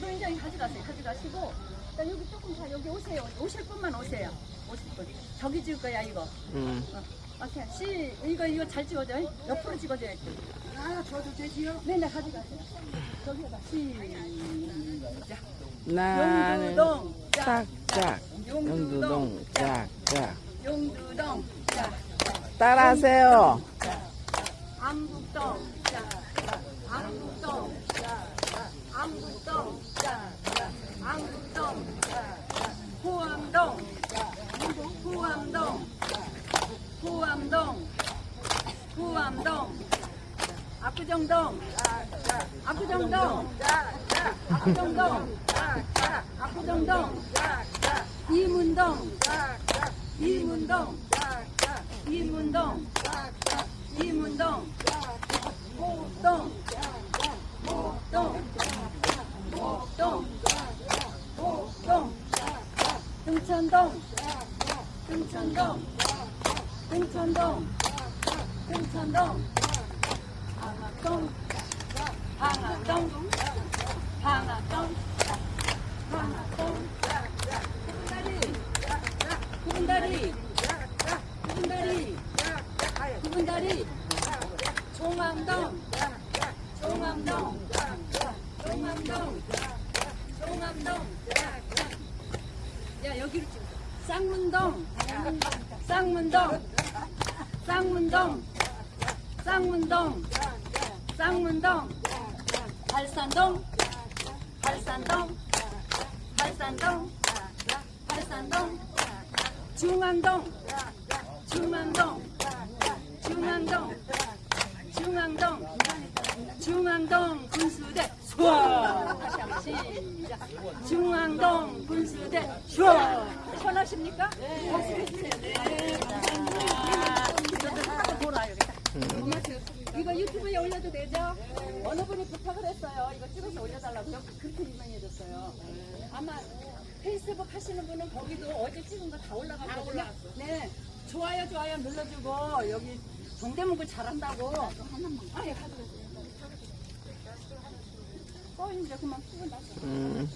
노인장이 가져가세요. 가져가시고 일단 여기 조금 다 여기 오세요. 오실 분만 오세요. 오실 분. 저기 찍을 거야 이거. 음. 어, 오세요. 시 이거 이거 잘 찍어줘. 옆으로 찍어줘야지. 아, 저도 되지요? 네네 가져가세요. 저기다 시작. 나는 용두동 짝짝 영두동 짝짝 용두동 자 따라하세요. 안북동 자 안북동 자 안북동 자 안북동 후암동 후암동 후암동 후암동. 압구정동. 압구정동. 압구정동. 압구정동. 이문동. 이문동. 이문동. 이문동. 호동. 호동. 호동. 호동. 등천동. 등천동. 등천동 등천동 방학동 방학동 방학동 방학동 구분다리 구분다리 구분다리 종암동 종암동 종암동 종암동 야 여기로 좀 쌍문동. 쌍문동. 쌍문동 쌍문동. 쌍문동. 발산동. 발산동. 발산동. 발산동. 중앙동. 중앙동. 중앙동. 중앙동. 중앙동 군수대 수원. 시작. 중앙동 군수대 수원. 편하십니까? 네. 이거 유튜브에 올려도 되죠? 어느 분이 부탁을 했어요. 이거 찍어서 올려달라고요. 그렇게 유명해졌어요. 아마 페이스북 하시는 분은 거기도 어제 찍은 거 다 올라갔거든요. 네. 좋아요, 좋아요 눌러주고 여기 동대문구 잘한다고. 하나만. 아, 예, 가져가세요. 어, 이제 그만 쓰고 나서. 음.